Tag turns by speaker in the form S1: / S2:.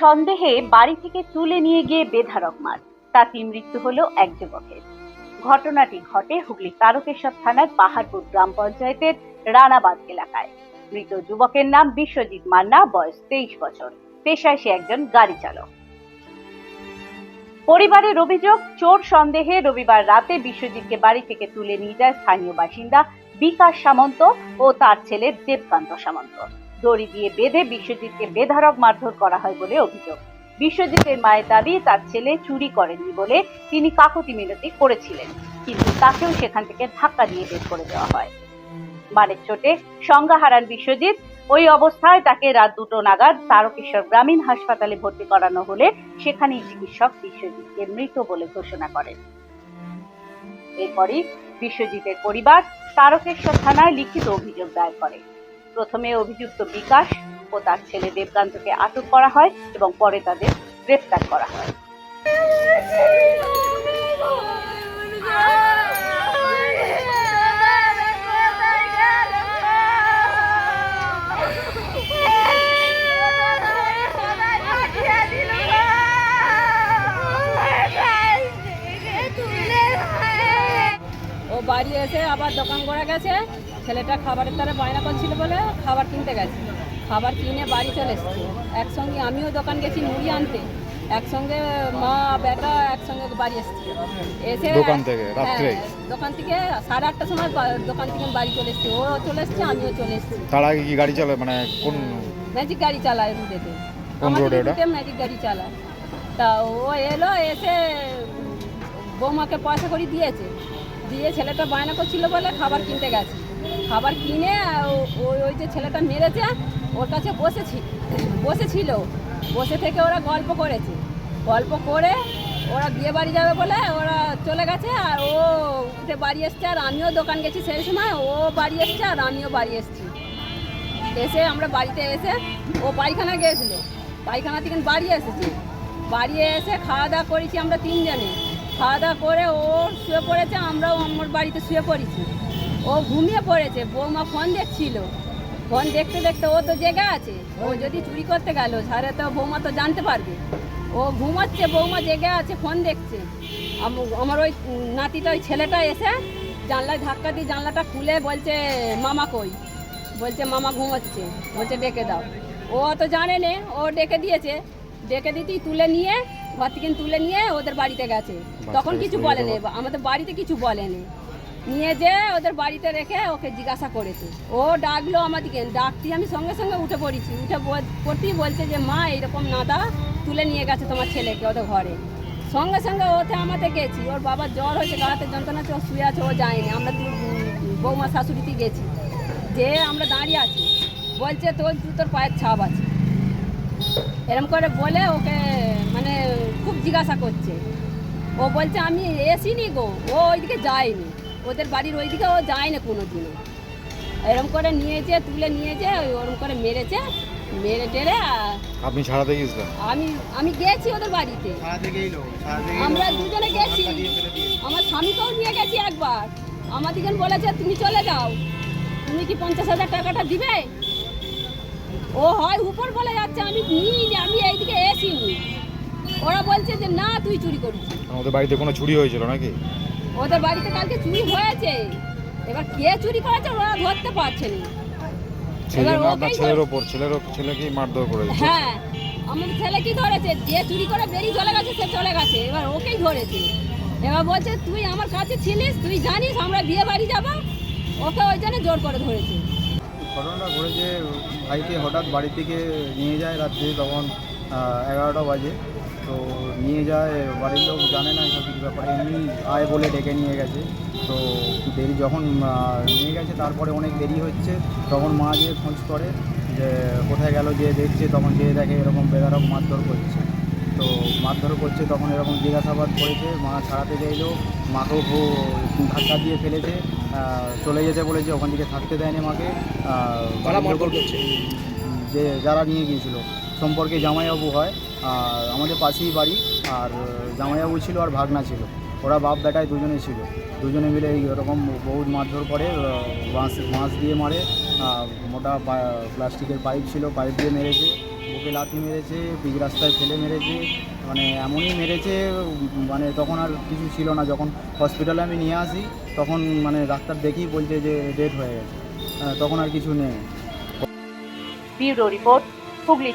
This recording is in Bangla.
S1: সন্দেহে বাড়ি থেকে তুলে নিয়ে গিয়ে বেধারক মার। তাতে মৃত্যু হলো এক যুবকের। ঘটনাটি ঘটে হুগলি তারকেশ্বর থানার পাহাড়পুর গ্রাম পঞ্চায়েতের রানাবাদ এলাকায়। মৃত যুবকের নাম বিশ্বজিৎ মান্না, বয়স তেইশ বছর। পেশায় সে একজন গাড়ি চালক। পরিবারের অভিযোগ, চোর সন্দেহে রবিবার রাতে বিশ্বজিৎকে বাড়ি থেকে তুলে নিয়ে যায় স্থানীয় বাসিন্দা বিকাশ সামন্ত ও তার ছেলে দেবকান্ত সামন্ত। দড়ি দিয়ে বেঁধে বিশ্বজিৎকে বেধারক মারধর করা হয় বলে অভিযোগ। বিশ্বজিতের মায়ের দাবি, তার ছেলে চুরি করেননি বলে তিনি কাকুতি মিনতি করেছিলেন। কিন্তু তাকেও সেখান থেকে ধাক্কা দিয়ে বের করে দেওয়া হয়। মানের চোটে সংজ্ঞা হারান বিশ্বজিৎ। ওই অবস্থায় তাকে রাত দুটো নাগাদ তারকেশ্বর গ্রামীণ হাসপাতালে ভর্তি করানো হলে সেখানেই চিকিৎসক বিশ্বজিৎকে মৃত বলে ঘোষণা করেন। এরপরই বিশ্বজিতের পরিবার তারকেশ্বর থানায় লিখিত অভিযোগ দায়ের করে। প্রথমে অভিযুক্ত বিকাশ ও তার ছেলে দেবকান্তকে আটক করা হয় এবং পরে তাদের গ্রেফতার করা হয়।
S2: বাড়ি এসে আবার দোকান করে গেছে। ছেলেটা খাবারের তারা বায়না করছিল বলে খাবার কিনতে গেছে। খাবার কিনে বাড়ি চলে এসছে। একসঙ্গে আমিও দোকান গেছি মুড়ি আনতে। একসঙ্গে মা বেটা একসঙ্গে বাড়ি এসছে। এসে
S3: দোকান থেকে, রাত্রে?
S2: হ্যাঁ, দোকান থেকে সাড়ে আটটার সময় দোকান থেকে বাড়ি চলে এসছে। ও চলে এসছে আমিও চলে এসছি।
S3: তার আগে কি গাড়ি চালায়? মানে কোন
S2: ম্যাজিক গাড়ি চালায় রুটেতে
S3: কোন রোডে ওটা?
S2: রুটে ম্যাজিক গাড়ি চালায়। তা ও এলো এসে বৌমাকে পয়সা করে দিয়েছে। দিয়ে ছেলেটা বায়না করছিল বলে খাবার কিনতে গেছে। খাবার কিনে ওই ওই যে ছেলেটা মেরেছে, ওর কাছে বসেছি, বসেছিল। বসে থেকে ওরা গল্প করেছে। গল্প করে ওরা বিয়ে বাড়ি যাবে বলে ওরা চলে গেছে আর ও উঠে বাড়ি এসছে আর আমিও দোকান গেছি সেই সময় ও বাড়ি এসছে আর আমিও বাড়ি এসছি। এসে আমরা বাড়িতে এসে ও পায়খানা গিয়েছিল পায়খানা থেকে বাড়ি এসেছি। বাড়ি এসে খাওয়া দাওয়া করেছি আমরা তিনজনে। খাওয়া দাওয়া করে ও শুয়ে পড়েছে, আমরাও আমার বাড়িতে শুয়ে পড়েছি। ও ঘুমিয়ে পড়েছে, বৌমা ফোন দেখছিল। ফোন দেখতে দেখতে ও তো জেগে আছে। ও যদি চুরি করতে গেল সারে তো বৌমা তো জানতে পারবে। ও ঘুমাচ্ছে, বৌমা জেগে আছে ফোন দেখছে। আমার ওই নাতিটা, ওই ছেলেটা এসে জানলায় ধাক্কা দিয়ে জানলাটা খুলে বলছে, মামা কই? বলছে, মামা ঘুমাচ্ছে। বলছে, ডেকে দাও। ও তো জানে নে, ও ডেকে দিয়েছে। ডেকে দিতেই তুলে নিয়ে ঘর থেকে তুলে নিয়ে ওদের বাড়িতে গেছে। তখন কিছু বলেনি আমাদের বাড়িতে কিছু বলেনি। নিয়ে যে ওদের বাড়িতে রেখে ওকে জিজ্ঞাসা করেছে। ও ডাকলো আমাদেরকে ডাকতে আমি সঙ্গে সঙ্গে উঠে পড়েছি। উঠে পড়তেই বলছে যে মা এরকম নাদা তুলে নিয়ে গেছে তোমার ছেলেকে ওদের ঘরে। সঙ্গে সঙ্গে ওতে আমাদের গেছি। ওর বাবার জ্বর হয়েছে গাতে যন্ত্রণা হচ্ছে, ও শুয়ে আছে ও যায়নি। আমরা বৌমা শাশুড়িতে গেছি। যে আমরা দাঁড়িয়ে আছি বলছে তোর জুতোর পায়ের ছাপ আছে। এরম করে বলে ওকে মানে খুব জিজ্ঞাসা করছে। ও বলছে আমি এসিনি গো ও ওইদিকে যায়নি। ওদের বাড়ির ওইদিকে ও যায় না কোনো দিনও এরম করে নিয়েছে তুলে নিয়েছে ওই ওরম করে মেরেছে মেরে টেরে
S3: আপনি ছাড়াতে গিয়েছিলেন?
S2: আমি আমি গেছি ওদের বাড়িতে। আমরা দুজনে গেছি। আমার স্বামীকেও নিয়ে গেছি একবার। আমাদিকে বলেছে তুমি চলে যাও। তুমি কি পঞ্চাশ হাজার টাকাটা দিবে? ও হয় উপর বলে যাচ্ছে আমি নিইনি আমি এইদিকে এসিনি ওরা বলছে যে না তুই চুরি করছিস
S3: আমাদের বাড়িতে কোনো চুরি হয়েছিল নাকি?
S2: ওদের বাড়িতে কালকে চুরি হয়েছে। এবার কে চুরি করেছে ওরা ধরতে পারছে না। এবার
S3: আপনার ছেলের ওপর ছেলের ওপর ছেলেকেই মারধর করেছে
S2: হ্যাঁ আমার ছেলে কি ধরেছে? যে চুরি করে বেরিয়ে চলে গেছে সে চলে গেছে। এবার ওকেই ধরেছে। এবার বলছে তুই আমার কাছে ছিলিস তুই জানিস আমরা বিয়ে বাড়ি যাব? ওকে ওই জন্য জোর করে ধরেছে।
S4: ঘটনাটা ঘটেছে, ভাইকে হঠাৎ বাড়ি থেকে নিয়ে যায় রাত্রে তখন এগারোটা বাজে। তো নিয়ে যায়, বাড়ির লোক জানে না এইসব কিছু ব্যাপারে, এমনি আয় বলে ডেকে নিয়ে গেছে। তো দেরি যখন নিয়ে গেছে, তারপরে অনেক দেরি হচ্ছে, তখন মা গিয়ে খোঁজ করে যে কোথায় গেল যে দেখছে, তখন যে দেখে এরকম বেদারক মারধর করছে। তো মারধর করছে তখন এরকম জিজ্ঞাসাবাদ করেছে মা ছাড়াতে চাইলো মাকেও ধাক্কা দিয়ে ফেলেছে চলে যেতে বলেছে ওখান থেকে থাকতে দেয়নি মাকে যে যারা নিয়ে গিয়েছিল সম্পর্কে জামাইবাবু হয় আর আমাদের পাশেই বাড়ি আর জামাইবাবু ছিল আর ভাগনা ছিল ওরা বাপ বেটায় দুজনে ছিল দুজনে মিলে এই এরকম বহুত মারধর করে বাঁশ বাঁশ দিয়ে মারে মোটা প্লাস্টিকের পাইপ ছিল পাইপ দিয়ে মেরেছে ওকে লাথি মেরেছে পিক রাস্তায় ফেলে মেরেছে মানে এমনই মেরেছে মানে তখন আর কিছু ছিল না। যখন হসপিটালে আমি নিয়ে আসি, তখন মানে ডাক্তার দেখি বলছে যে ডেট হয়ে গেছে। তখন আর কিছু নেই।
S1: Bureau report Hooghly